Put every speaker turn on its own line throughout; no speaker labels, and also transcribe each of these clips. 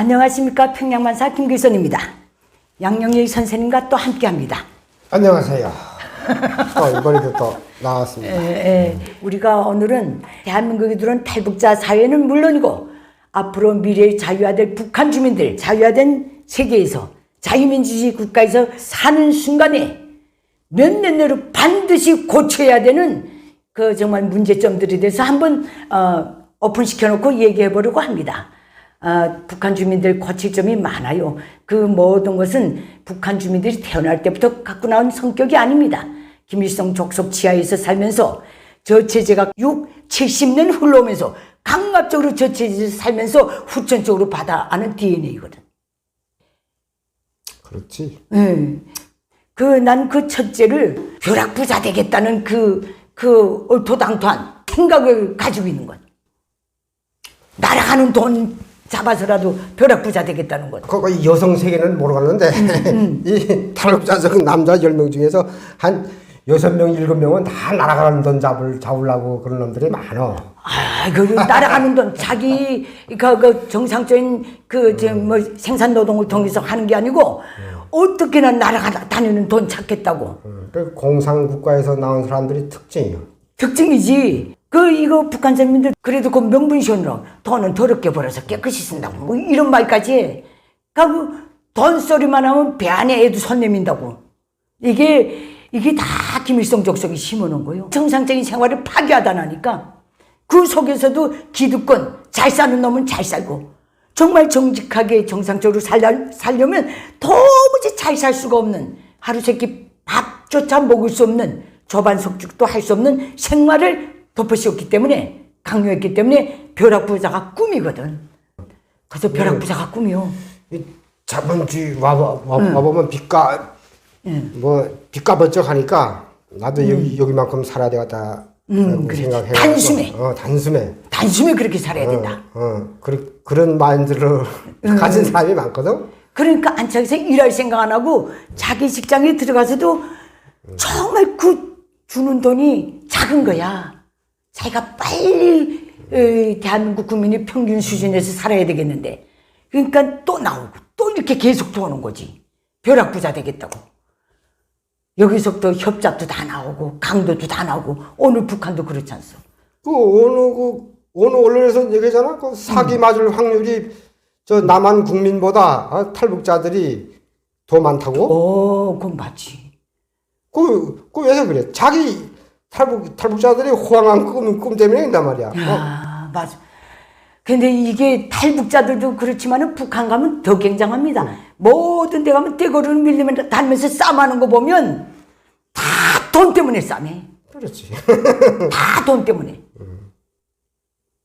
안녕하십니까 평양만사 김규선입니다. 양영일 선생님과 또 함께합니다.
안녕하세요. 또 이번에도 또 나왔습니다.
에, 에, 우리가 오늘은 대한민국에 들어온 탈북자 사회는 물론이고 앞으로 미래의 자유화될 북한 주민들 자유화된 세계에서 자유민주주의 국가에서 사는 순간에 몇년 내로 반드시 고쳐야 되는 그 정말 문제점들에 대해서 한번 어, 오픈시켜 놓고 얘기해 보려고 합니다. 어, 북한 주민들 고칠 점이 많아요. 그 모든 것은 북한 주민들이 태어날 때부터 갖고 나온 성격이 아닙니다. 김일성 족속 지하에서 살면서 저 체제가 6, 70년 흘러오면서 강압적으로 저 체제에서 살면서 후천적으로 받아안은 DNA거든.
그렇지.
그난 그 첫째를 벼락부자 되겠다는 그, 그 얼토당토한 생각을 가지고 있는 것. 날아가는 돈 잡아서라도 벼락부자 되겠다는 것.
그거 이 여성 세계는 모르겠는데 이 탈북자적 남자 10명 중에서 한 6명, 7명은 다 날아가는 돈 잡을, 잡으려고 그런 놈들이 많어.
아, 그 날아가는 돈 자기 그, 그 정상적인 그저뭐 생산 노동을 통해서 하는 게 아니고 어떻게나 날아가 다니는 돈 찾겠다고
그 공산국가에서 나온 사람들이 특징이요.
특징이지. 그 이거 북한 사람들 그래도 그 명분시원으로 돈은 더럽게 벌어서 깨끗이 쓴다고 뭐 이런 말까지 해. 그러니까 그돈 소리만 하면 배 안에 애도 손 내민다고. 이게 이게 다 김일성 족속이 심어놓은 거예요. 정상적인 생활을 파괴하다 나니까 그 속에서도 기득권 잘 사는 놈은 잘 살고 정말 정직하게 정상적으로 살려, 살려면 도무지 잘 살 수가 없는 하루 세끼 밥조차 먹을 수 없는 조반 석죽도 할 수 없는 생활을 덮어씌웠기 때문에 강요했기 때문에 벼락부자가 꿈이거든. 그래서 벼락부자가 꿈이요.
이 자본주의 와봐, 와, 와보면 빚가, 뭐, 빚가 번쩍 하니까 나도 여기, 여기만큼 살아야 되겠다.
음, 그래.
생각해.
단숨에.
어, 단숨에.
단숨에 그렇게 살아야 된다.
어, 어, 그, 그런 마인드를 가진 사람이 많거든.
그러니까 안착해서 일할 생각 안 하고 자기 직장에 들어가서도 정말 그 주는 돈이 작은 거야. 자기가 빨리 에, 대한민국 국민이 평균 수준에서 살아야 되겠는데. 그러니까 또 나오고 또 이렇게 계속 도는 거지. 벼락부자 되겠다고. 여기서부터 협잡도 다 나오고 강도도 다 나오고 오늘 북한도 그렇지 않소.
그 어느 그 어느 언론에서 얘기하잖아. 그 사기
음.
맞을 확률이 저 남한 국민보다 아, 탈북자들이 더 많다고?
오, 그건 맞지.
그, 그 왜서 그래? 자기 탈북 탈북자들이 호황한 꿈, 꿈 때문에 그런단 말이야. 어?
아, 맞아. 근데 이게 탈북자들도 그렇지만은 북한 가면 더 굉장합니다. 모든 데 가면 떼거리를 밀리면 다니면서 싸움하는 거 보면 다 돈 때문에 싸매.
그렇지.
다 돈 때문에.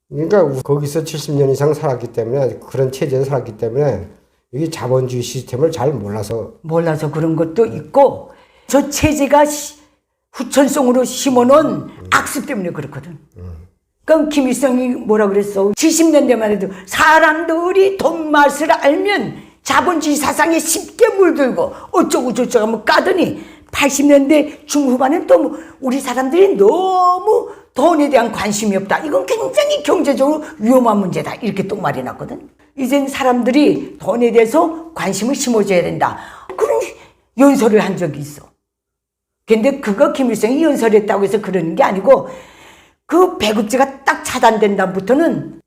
그러니까 거기서 70년 이상 살았기 때문에 그런 체제에서 살았기 때문에 이게 자본주의 시스템을 잘 몰라서
몰라서 그런 것도 있고 저 체제가 시- 후천성으로 심어놓은 악습 때문에 그렇거든. 그럼 김일성이 뭐라 그랬어? 70년대만 해도 사람들이 돈 맛을 알면 자본주의 사상에 쉽게 물들고 어쩌고 저쩌고 뭐 까더니 80년대 중후반은 또뭐 우리 사람들이 너무 돈에 대한 관심이 없다. 이건 굉장히 경제적으로 위험한 문제다. 이렇게 또 말이 났거든. 이젠 사람들이 돈에 대해서 관심을 심어줘야 된다. 그런 연설을 한 적이 있어. 근데 그거 김일성이 연설했다고 해서 그러는 게 아니고 그 배급제가 딱 차단된 다음부터는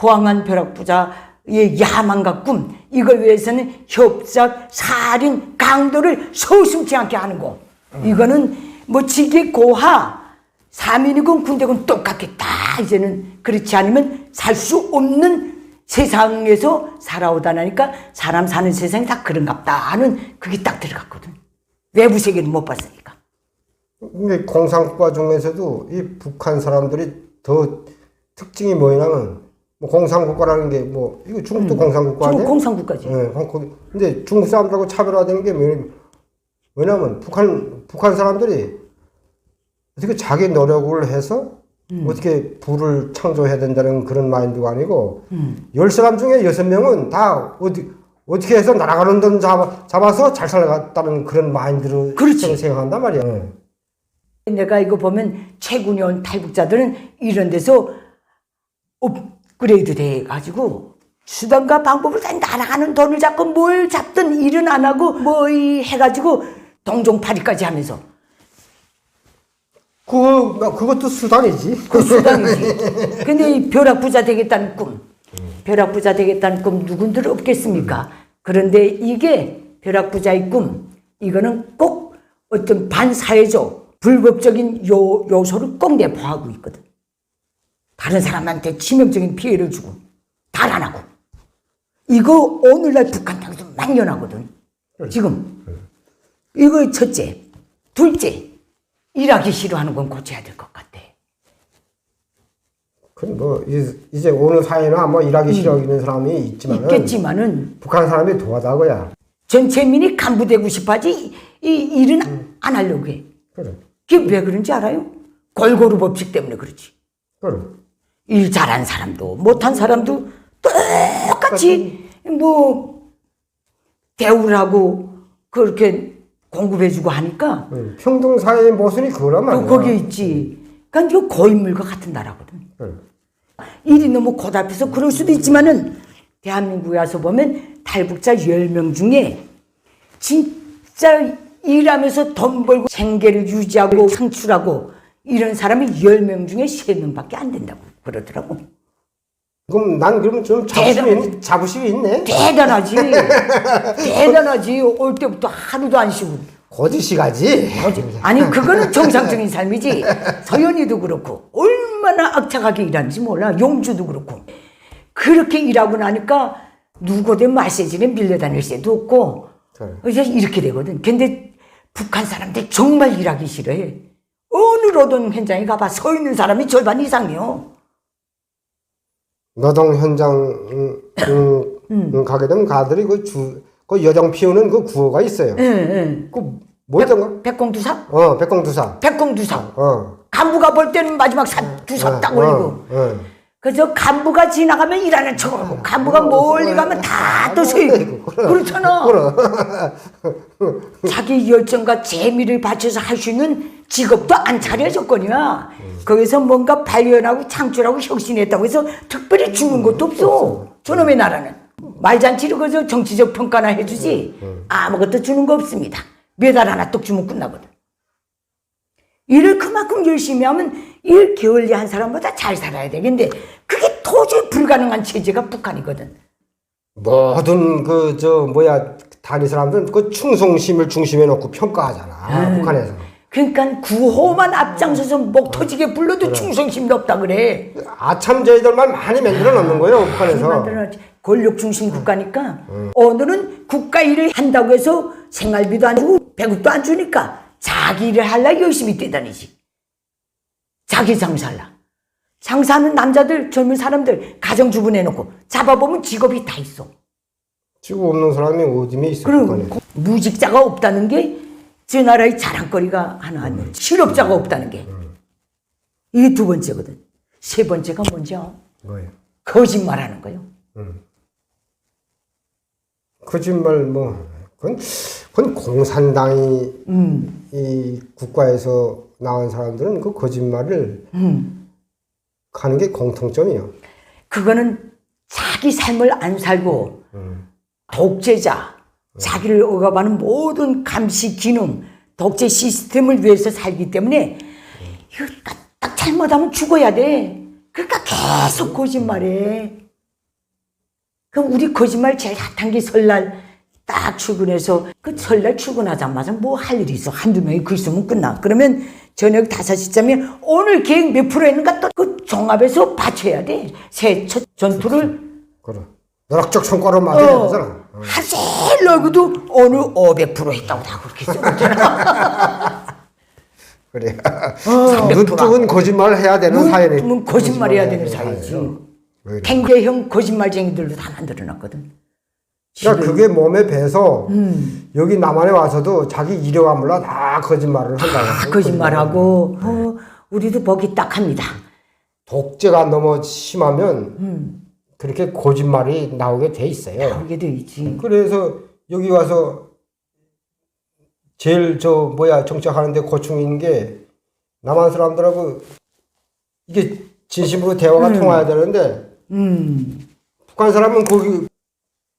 호황한 벼락부자의 야망과 꿈 이걸 위해서는 협작, 살인, 강도를 서슴지 않게 하는 거. 이거는 뭐 직위 고하 사민이군 군대군 똑같겠다 이제는 그렇지 않으면 살 수 없는 세상에서 살아오다 나니까 사람 사는 세상이 다 그런갑다 하는 그게 딱 들어갔거든. 외부 세계는 못 봤으니까
근데 공산국가 중에서도 이 북한 사람들이 더 특징이 뭐냐면 뭐 공산국가라는 게 뭐 이거 중국도 공산국가
중국
아니야?
공산국가지
예, 거기 근데 중국 사람들하고 차별화되는 게 뭐- 뭐냐면 북한 북한 사람들이 어떻게 자기 노력을 해서 어떻게 부를 창조해야 된다는 그런 마인드가 아니고 열 사람 중에 여섯 명은 다 어디 어떻게 해서 날아가는 돈 잡아, 잡아서 잘 살아갔다는 그런 마인드로
그렇지.
생각한단 말이야. 예.
내가 이거 보면 최근에 온 탈북자들은 이런 데서 업그레이드 돼 가지고 수단과 방법으로 다 날아가는 돈을 잡고 뭘 잡든 일은 안 하고 뭐 이 해가지고 동종파리까지 하면서
그거 그것도 수단이지.
그 수단이지. 근데 이 벼락 부자 되겠다는 꿈, 벼락 부자 되겠다는 꿈 누군들 없겠습니까? 그런데 이게 벼락 부자의 꿈, 이거는 꼭 어떤 반사회적, 불법적인 요, 요소를 꼭 내포하고 있거든. 다른 사람한테 치명적인 피해를 주고, 달안 하고. 이거 오늘날 북한 땅에서 만연하거든. 지금. 이거 첫째. 둘째. 일하기 싫어하는 건 고쳐야 될 것 같아.
그뭐 이제 오늘 사회나 뭐 일하기 싫어하는 사람이 있지만은
있겠지만은
북한 사람이 도와다고야.
전체민이 간부되고 싶어하지 이 일은 안 하려고 해.
그래.
그게 왜 그런지 알아요? 골고루 법칙 때문에 그렇지.
그래.
일 잘한 사람도 못한 사람도 똑같이 뭐 대우를 하고 그렇게 공급해주고 하니까
응. 평등 사회의 모순이 그거란 말이야.
또 거기에 있지. 그러니까 이거 고인물과 같은 나라거든.
그래.
일이 너무 고달해서 그럴 수도 있지만은 대한민국에 와서 보면 탈북자 10명 중에 진짜 일하면서 돈 벌고 생계를 유지하고 창출하고 이런 사람이 10명 중에 3명밖에 안 된다고 그러더라고.
그럼 난 그러면 좀 자부심이, 있- 자부심이 있네.
대단하지. 대단하지. 올 때부터 하루도 안 쉬고.
거짓이 가지.
아니 그거는 정상적인 삶이지. 서연이도 그렇고 얼마나 악착하게 일하는지 몰라. 용주도 그렇고 그렇게 일하고 나니까 누구든 마세진에 밀려다닐 새도 없고
그래.
이제 이렇게 되거든. 근데 북한 사람들 정말 일하기 싫어해. 어느 노동 현장에 가봐 서 있는 사람이 절반 이상이요.
노동 현장 음, 음, 음, 가게 되면 가들이 그 주, 그 여정 피우는 그 구호가 있어요.
응, 응.
그 뭐였던가?
백공두사?
어, 백공두사.
백공두사.
어.
간부가 볼 때는 마지막 산 두사 딱 올리고.
어, 어.
그저 간부가 지나가면 일하는 척하고 간부가 멀리 가면 다또 서있고 그렇잖아. 자기 열정과 재미를 바쳐서 할 수 있는 직업도 안 차려졌거니와 거기서 뭔가 발견하고 창출하고 혁신했다고 해서 특별히 주는 것도 없어. 저놈의 나라는. 말잔치로 그저 정치적 평가나 해주지 아무것도 주는 거 없습니다. 메달 하나 떡 주면 끝나거든 일을 그만큼 열심히 하면 일 게을리 한 사람보다 잘 살아야 되겠는데 그게 도저히 불가능한 체제가 북한이거든.
모든 그 저 뭐야 단위 사람들은 그 충성심을 중심에 놓고 평가하잖아. 북한에서.
그러니까 구호만 앞장서서 목 터지게 불러도 충성심이 없다 그래.
아참 저희들만 많이 만들어 놓는 거예요, 북한에서.
만들어놨지. 권력 중심 국가니까 오늘은 국가 일을 한다고 해서 생활비도 안 주고 배급도 안 주니까 자기 일을 하려 열심히 뛰다니지. 자기 장사할라. 장사하는 남자들 젊은 사람들 가정주부 내놓고 잡아보면 직업이 다 있어.
지금 없는 사람이 어디에 있어, 북한에.
무직자가 없다는 게저 나라의 자랑거리가 하나 아니야. 실업자가 없다는 게. 이게 두 번째거든. 세 번째가 뭔지 알아?
뭐예요?
거짓말하는 거요.
거짓말 뭐 그건 그건 공산당이
음,
이 국가에서 나온 사람들은 그 거짓말을
음.
하는 게 공통점이요.
그거는 자기 삶을 안 살고 독재자, 자기를 억압하는 모든 감시 기능, 독재 시스템을 위해서 살기 때문에 이거 딱, 딱 잘못하면 죽어야 돼. 그러니까 계속 거짓말해. 그럼 우리 거짓말 제일 핫한 게 설날 딱 출근해서 그 설날 출근하자마자 뭐 할 일이 있어. 한두 명이 글 쓰면 끝나. 그러면 저녁 5시쯤에 오늘 계획 몇 프로 했는가 또 그 종합해서 받쳐야 돼. 새 첫 전투를
그래. 노력적 성과로 만들어야
어,
되잖아.
하세일 얼굴도 오늘 500% 했다고 다 그렇게 써놓잖아.
그래.
어.
눈뜨은 거짓말을 해야 되는 사회네.
눈 거짓말 해야 되는
거짓말해야
사회지.
사회죠. 왜 이래?
팽개형 거짓말쟁이들도 다 만들어놨거든.
그러니까 그게 몸에 배서
음.
여기 남한에 와서도 자기 이래와 몰라 다 거짓말을 한다고.
다 거짓말하고 어, 우리도 보기 딱 합니다.
독재가 너무 심하면
음.
그렇게 거짓말이 나오게 돼 있어요.
그게 돼 있지.
그래서 여기 와서 제일 저 뭐야 정착하는데 고충인 게 남한 사람들하고 이게 진심으로 대화가 통해야 되는데
음.
북한 사람은 거기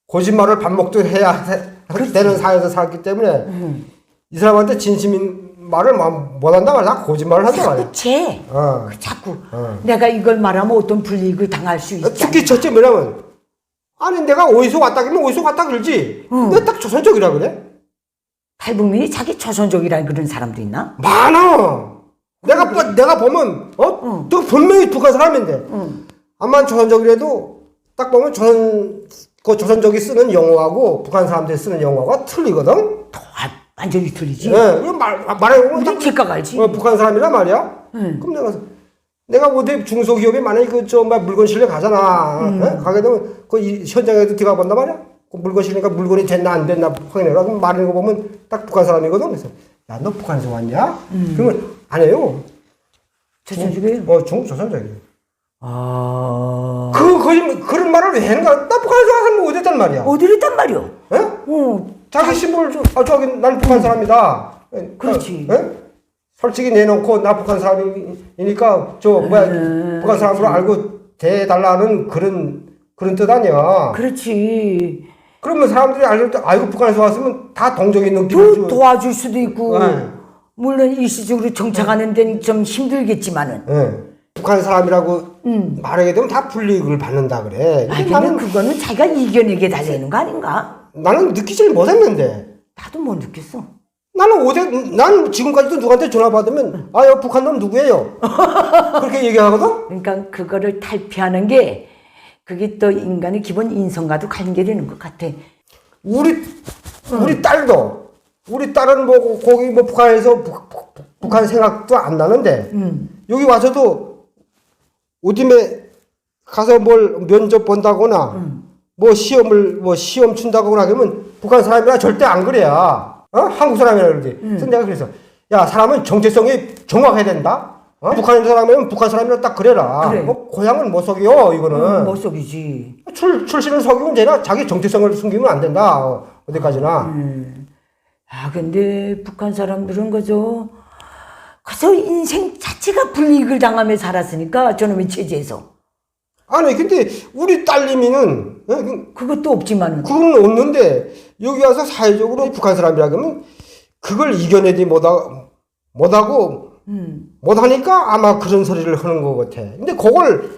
거짓말을 밥 먹듯 해야 되- 되는 사회에서 살기 때문에
음.
이 사람한테 진심인 말을 막 못한다 말이야. 다 거짓말을 한단 말이야.
그치?
어.
그 자꾸
어.
내가 이걸 말하면 어떤 불이익을 당할 수 있지.
특히 첫째 뭐냐면 아니 내가 어디서 왔다 그러면 어디서 왔다 그러지.
응.
내가 딱 조선적이라 그래.
탈북민이 자기 조선족이라는 그런 사람도 있나?
많아. 내가 봐- 내가 보면 어?
응.
또 분명히 북한 사람인데
응.
암만 조선족이라도 딱 보면 조선 그 조선족이 쓰는 영어하고 북한 사람들이 쓰는 영어가 틀리거든.
완전히 틀리지.
예, 이거 말 말해보면
제가 알지.
어, 북한 사람이란 말이야.
응.
그럼 내가 내가 어디 중소기업에 만약에 그저 물건 실려 가잖아.
음.
예? 가게 되면 그 이 현장에도 들어가 본단 말이야. 그 물건 실리니까 물건이 됐나 안 됐나 확인해라. 그럼 말하는 거 보면 딱 북한 사람이거든. 그래서 야 너 북한에서 왔냐?
음.
그러면 안 해요.
조선족이에요.
어 중국 조선족이에요.
아.
그 거짓 그런 말을 왜 하는가? 나 북한에서 와서 뭐 어땠단 말이야.
어디를 했단 말이오?
예?
어.
자기 신분을 좀, 아, 저기, 난 북한 사람이다. 예?
그렇지.
예? 솔직히 내놓고, 나 북한 사람이니까, 저, 뭐야,
음,
북한 사람으로 알고 대달라는 그런, 그런 뜻 아니야.
그렇지.
그러면 사람들이 알고, 때, 아이고, 북한에서 왔으면 다 동정의
또
느낌을 주
도와줄 수도 있고.
네.
물론 일시적으로 정착하는 데는 좀 힘들겠지만은.
예. 북한 사람이라고
음.
말하게 되면 다 불이익을 받는다 그래.
아,
근데 나는,
그거는 자기가 이겨내게 달려있는 거 아닌가?
나는 느끼질 못했는데.
나도 못 느꼈어.
나는 어제, 난 지금까지도 누구한테 전화 받으면, 아, 여 북한 놈 누구예요? 그렇게 얘기하거든?
그러니까 그거를 탈피하는 게 그게 또 인간의 기본 인성과도 관계되는 것 같아.
우리 우리 딸도 우리 딸은 뭐 고- 거기 뭐 북한에서 북, 북- 북한 생각도 안 나는데
음.
여기 와서도 어dim에 가서 뭘 면접 본다거나 뭐 시험을 뭐 시험 춘다거나 그러면 북한 사람이라 절대 안 그래야 어? 한국 사람이라 그러지 그래서 내가 그래서 야 사람은 정체성이 정확해야 된다 어? 북한 사람이면 북한 사람이라 딱 그래라
그래.
뭐 고향은 못 속여 이거는
못 속이지.
출, 출신을 속이면 되나? 자기 정체성을 숨기면 안 된다. 어, 어디까지나.
아 근데 북한 사람들은 그저 그저 인생 자체가 불이익을 당하며 살았으니까 저놈의 체제에서
아니, 근데 우리 딸님이는, 어, 그-
그것도 없지만은
그건 없는데, 여기 와서 사회적으로 북한 사람이라 그러면 그걸 이겨내지 못하, 못하고,
음.
못하니까 아마 그런 소리를 하는 것 같아. 근데 그걸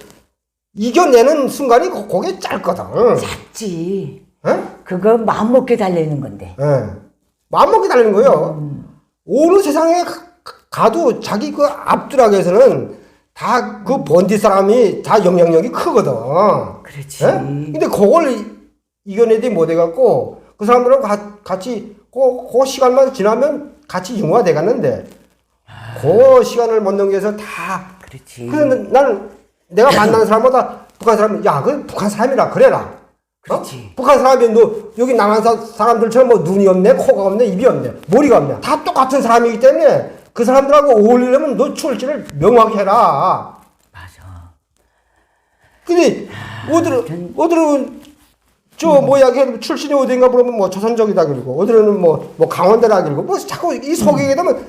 이겨내는 순간이 거- 그게 짧거든.
작지.
어?
그거 마음 먹게 달려있는 건데.
예. 마음먹게 달리는 거예요. 어느 세상에 가- 가도 자기 그 앞두락에서는 다 그 번디 사람이 다 영향력이 크거든.
그렇지.
예? 근데 그걸 이- 이겨내지 못해갖고 그 사람들하고 가- 같이 그, 그 시간만 지나면 같이 융화돼 갔는데 그 시간을 못 넘겨서 다
그렇지.
그래서 나는 내가 만나는 사람보다 북한 사람이 야, 그 북한 사람이라 그래라.
그렇지.
어? 북한 사람이 너 여기 남한 사, 사람들처럼 뭐 눈이 없네, 코가 없네, 입이 없네, 머리가 없네. 다 똑같은 사람이기 때문에 그 사람들하고 어울리려면 너 출신을 명확히 해라.
맞아.
근데 어디로 어디로 저 뭐야 걔 출신이 어딘가 물으면 뭐 조선족이다 그러고 어디로는 뭐 뭐 강원도라 그러고 뭐 자꾸 이 속이게 되면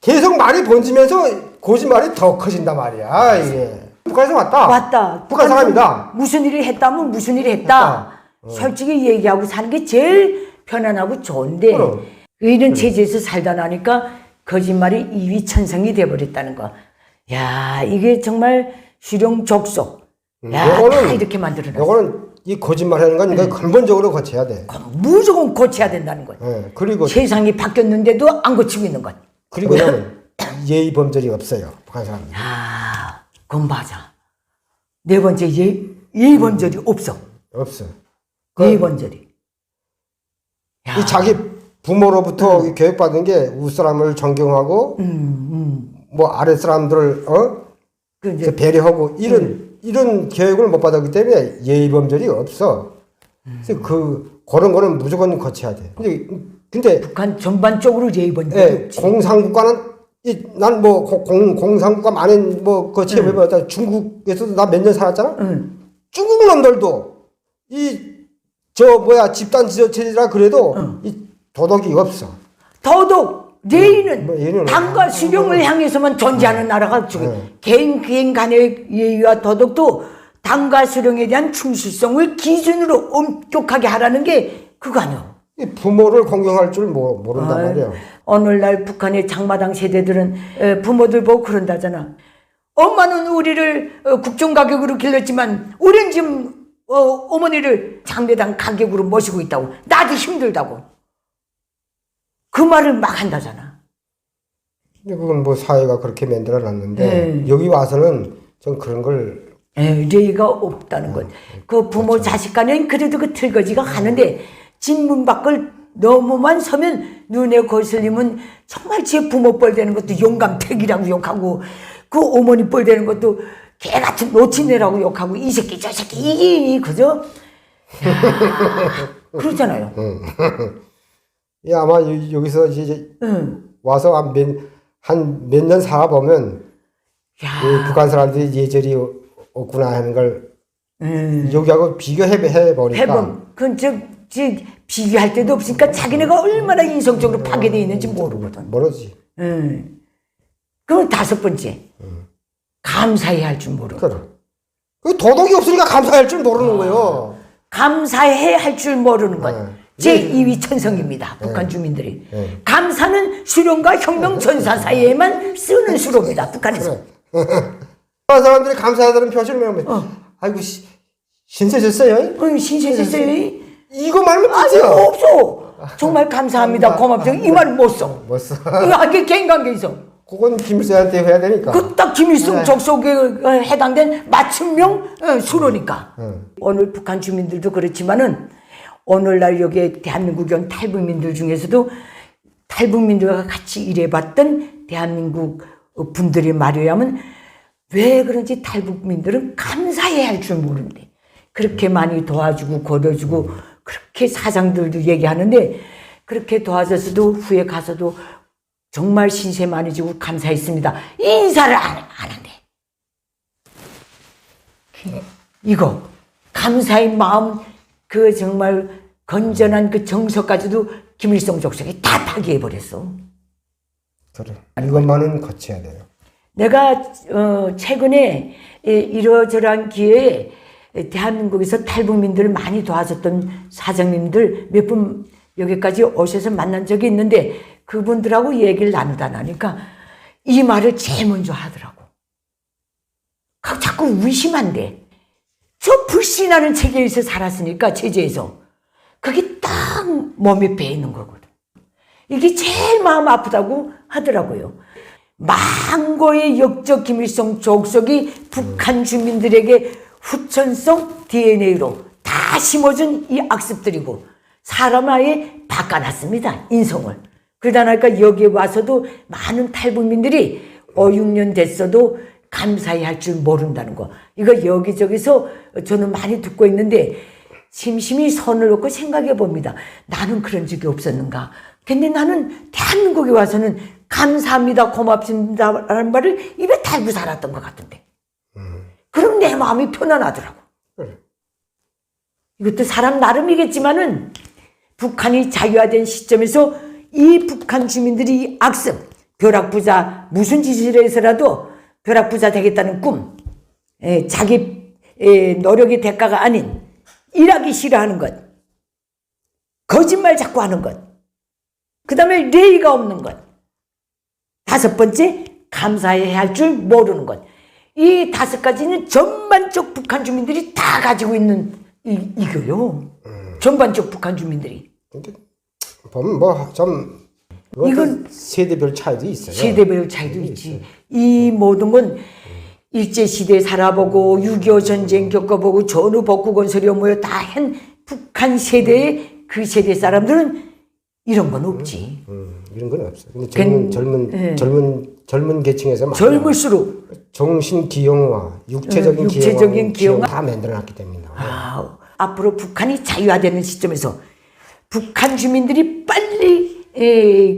계속 말이 번지면서 거짓말이 더 커진단 말이야 이게. 북한에서 왔다.
왔다.
북한 사람이다.
무슨 일을 했다면 무슨 일을 했다. 솔직히 얘기하고 사는 게 제일 편안하고 좋은데
그럼.
이런 체제에서 살다 나니까 거짓말이 이위천성이 돼버렸다는 거. 야 이게 정말 실용적소. 야,
요거는-
다 이렇게 만들어놨어.
요거는 이 거짓말 하는 건 이거 근본적으로 고쳐야 돼.
무조건 고쳐야 된다는 거야.
예, 그리고
세상이 바뀌었는데도 안 고치고 있는 것.
그리고 예의 범절이 없어요 북한 사람.
야, 그건 맞아. 네 번째 예, 예의 범절이 없어.
없어.
예의 범절이. 야,
이 자기 부모로부터 이 교육받은 게 윗사람을 존경하고
음, 음.
뭐 아랫 사람들을 어
그
이제 배려하고 이런 이런 교육을 못 받았기 때문에 예의 범절이 없어. 그래서 그 그런 거는 무조건 거쳐야 돼. 근데 근데
북한 전반적으로 예의 범절이
예,
없지.
공산국가는 난 뭐 공산국가 많은 뭐그 체험해봤다. 중국에서도 나 몇 년 살았잖아.
응.
중국 놈들도 이 저 뭐야 집단 지도체제라 그래도 이 도덕이 없어.
더더욱 예의는
뭐 예의는
당과 수령을 향해서만 존재하는 나라가 지금
네.
개인 개인 간의 예의와 도덕도 당과 수령에 대한 충실성을 기준으로 엄격하게 하라는 게 그거 아니요.
이 부모를 공경할 줄 모, 모른단 말이에요.
오늘날 북한의 장마당 세대들은 에, 부모들 보고 그런다잖아. 엄마는 우리를 어, 국정 가격으로 길렀지만 우린 지금 어, 어머니를 장례당 가격으로 모시고 있다고. 나도 힘들다고. 그 말을 막 한다잖아.
근데 그건 뭐 사회가 그렇게 만들어 놨는데
네.
여기 와서는 전 그런 걸
에, 예의가 없다는 것. 그 부모 자식 간에는 그래도 그 틀거지가 하는데 진문 밖을 너무만 서면 눈에 거슬리면 정말 제 부모 뻘 되는 것도 용감택이라고 욕하고 그 어머니 뻘 되는 것도 개 같은 노친애라고 욕하고 이 새끼 저 새끼 이게 그죠? 야, 그러잖아요.
이 아마 여- 여기서 이제
응.
와서 한몇년 살아보면
야,
이 북한 사람들이 예절이 없구나 하는 걸
음.
여기하고 비교해
해본 그건 저, 저 비교할 데도 없으니까 자기네가 얼마나 인성적으로 파괴되어 있는지 모르거든.
모르지.
음. 그럼 다섯 번째. 감사해야 할 줄 모르고.
그래. 그 도덕이 없으니까 감사할 줄 모르는 거예요.
감사해야 할 줄 모르는 것.
네.
제 2위 천성입니다. 북한 주민들이.
네.
감사는 수령과 혁명 전사 사이에만 쓰는 수로입니다. 북한에서.
북한 사람들이 감사하다는 표시를 하면 아이고 시, 신세 졌어요.
어, 신세졌어요.
이거 말면
아니,
되죠.
없어. 정말 감사합니다. 고맙죠. 이 말 못 써.
못 써.
이거 이게 개인관계 있어.
그건 김일성한테 해야 되니까.
그딱 김일성 적속에 어, 해당된 맞춤형 어, 수로니까. 오늘 북한 주민들도 그렇지만은 오늘날 여기 대한민국에 온 탈북민들 중에서도 탈북민들과 같이 일해봤던 대한민국 말에 의하면 왜 그런지 탈북민들은 감사해야 할 줄 모른대. 그렇게 많이 도와주고 거둬주고 그렇게 사장들도 얘기하는데 그렇게 도와줘서도 후에 가서도 정말 신세 많이 지고 감사했습니다. 인사를 안, 안 한대. 이거 감사의 마음 그 정말 건전한 그 정서까지도 김일성 족속이 다 파괴해버렸어.
그래. 이것만은 거쳐야 돼요.
내가 어, 최근에 이- 이러저러한 기회에 대한민국에서 탈북민들을 많이 도와줬던 사장님들 몇 분 여기까지 오셔서 만난 적이 있는데 그분들하고 얘기를 나누다 나니까 이 말을 제일 먼저 하더라고. 각 자꾸 의심한대. 저 불신하는 체계에서 살았으니까 체제에서 그게 딱 몸에 배 있는 거거든. 이게 제일 마음 아프다고 하더라고요. 망고의 역적 김일성 족속이 북한 주민들에게 후천성 DNA로 다 심어준 이 악습들이고 사람 아예 바꿔놨습니다. 인성을. 그러다 나니까 여기에 와서도 많은 탈북민들이 5, 6년 됐어도 감사해야 할줄 모른다는 거. 이거 여기저기서 저는 많이 듣고 있는데 심심히 선을 놓고 생각해 봅니다. 나는 그런 적이 없었는가. 근데 나는 대한민국에 와서는 감사합니다, 고맙습니다라는 말을 입에 달고 살았던 것 같은데. 그럼 내 마음이 편안하더라고.
그래.
이것도 사람 나름이겠지만은 북한이 자유화된 시점에서 이 북한 주민들이 이 악습, 벼락부자 무슨 짓을 해서라도 벼락부자 되겠다는 꿈, 에, 자기 에, 노력의 대가가 아닌 일하기 싫어하는 것, 거짓말 자꾸 하는 것, 그 다음에 레이가 없는 것, 다섯 번째 감사해야 할 줄 모르는 것. 이 다섯 가지는 전반적 북한 주민들이 다 가지고 있는 이, 이거요. 전반적 북한 주민들이.
근데 보면 뭐좀
이건
세대별 차이도 있어요.
세대별 차이도 있지. 이 모든 건 일제 시대 살아보고 6.25 전쟁 겪어보고 전후 복구 건설이 모여 다 한 북한 세대의 그 세대 사람들은 이런 건 없지.
음, 이런 건 없어요. 근데 젊은
근-
젊은
예.
젊은 젊은 계층에서
젊을수록
정신 기형화, 육체적인,
음, 육체적인
기형화,
기형화.
다 만들어놨기 때문에
아, 앞으로 북한이 자유화되는 시점에서 북한 주민들이 빨리 에,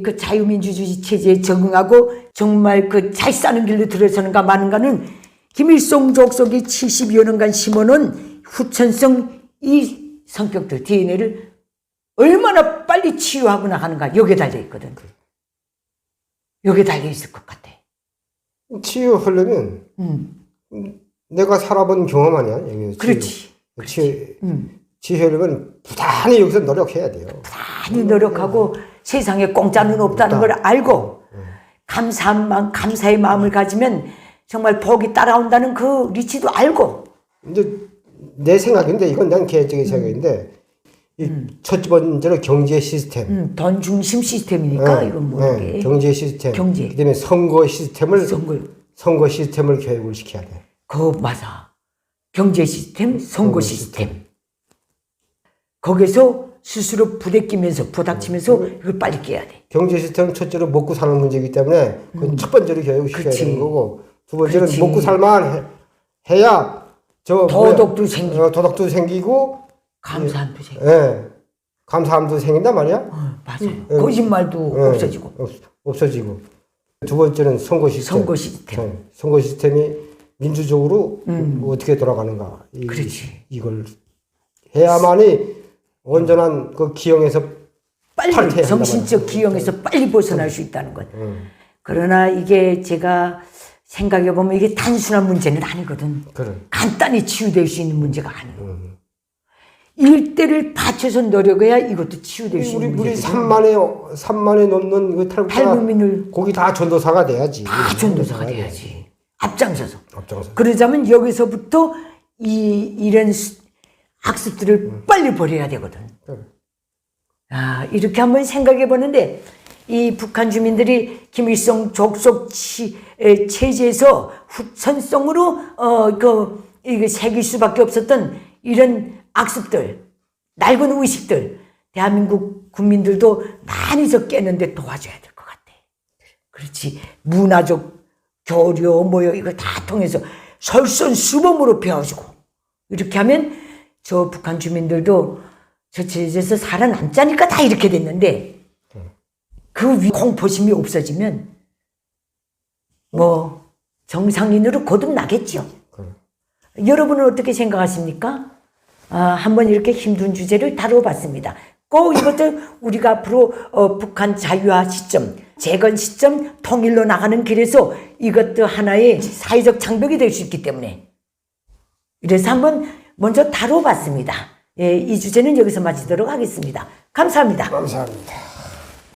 그 자유민주주의 체제에 적응하고 정말 그 잘 사는 길로 들어서는가 마는가는 김일성 족속이 70여 년간 심어놓은 후천성 이 성격들 DNA를 얼마나 빨리 치유하고 나가는가 여기에 달려 있거든. 여기에 달려 있을 것 같아.
치유하려면
음.
내가 살아본 경험 아니야? 여기
그렇지.
지,
음.
지혜력은 부단히 여기서 노력해야 돼요.
많이 노력하고 세상에 공짜는 없다는 걸 알고 감사한 마음, 감사의 마음을 가지면 정말 복이 따라온다는 그 리치도 알고.
이제 내 생각인데 이건 난 개인적인 생각인데 이첫 번째로 경제 시스템.
음, 돈 중심 시스템이니까
네,
이건 뭐
네, 경제 시스템.
경제.
그다음에 선거 시스템을
선거.
선거 시스템을 교육을 시켜야 돼.
그 맞아. 경제 시스템, 선거 시스템. 거기서 스스로 부대끼면서 부닥치면서 이걸 빨리 깨야 돼.
경제 시스템은 첫째로 먹고 사는 문제이기 때문에 그건 첫 번째로 교육을 시켜야
음. 그치.
되는 거고 두 번째는
그치.
먹고 살만 해, 해야 저
도덕도 생기고.
어, 도덕도 생기고
감사함도 생겨.
예 감사함도 생긴단 말이야.
어, 맞아요. 거짓말도
예,
없어지고
없, 없어지고 두 번째는 선거 시스템.
선거 시스템.
예, 선거 시스템이 민주적으로 어떻게 돌아가는가 이,
음. 그렇지.
이걸 해야만이 온전한 그 기형에서
빨리 정신적 기형에서 빨리 벗어날 수 있다는 것. 그러나 이게 제가 생각해 보면 이게 단순한 문제는 아니거든.
그래.
간단히 치유될 수 있는 문제가 아니고 일대를 바쳐서 노력해야 이것도 치유될 수
우리
있는
우리
문제거든.
3만에 3만에 넘는 그
탈북민을
거기 다 전도사가 돼야지.
다 전도사가 돼야지. 앞장서서.
앞장서.
그러자면 여기서부터 이 이런 수- 악습들을 빨리 버려야 되거든.
그래.
아, 이렇게 한번 생각해 보는데 이 북한 주민들이 김일성 족속 치, 에, 체제에서 후천성으로 어 그 이거 새길 수밖에 없었던 이런 악습들, 낡은 의식들 대한민국 국민들도 많이 저 깨는데 도와줘야 될 것 같아. 그렇지 문화적 교류 뭐요 이거 다 통해서 설선수범으로 배워주고 이렇게 하면 저 북한 주민들도 저 제주에서 살아남자니까 다 이렇게 됐는데 그 위- 공포심이 없어지면 뭐 정상인으로 거듭나겠죠. 여러분은 어떻게 생각하십니까? 아, 한번 이렇게 힘든 주제를 다뤄봤습니다. 꼭 이것도 우리가 앞으로 어, 북한 자유화 시점, 재건 시점, 통일로 나가는 길에서 이것도 하나의 사회적 장벽이 될 수 있기 때문에 이래서 한번 먼저 다뤄봤습니다. 예, 이 주제는 여기서 마치도록 하겠습니다. 감사합니다.
감사합니다.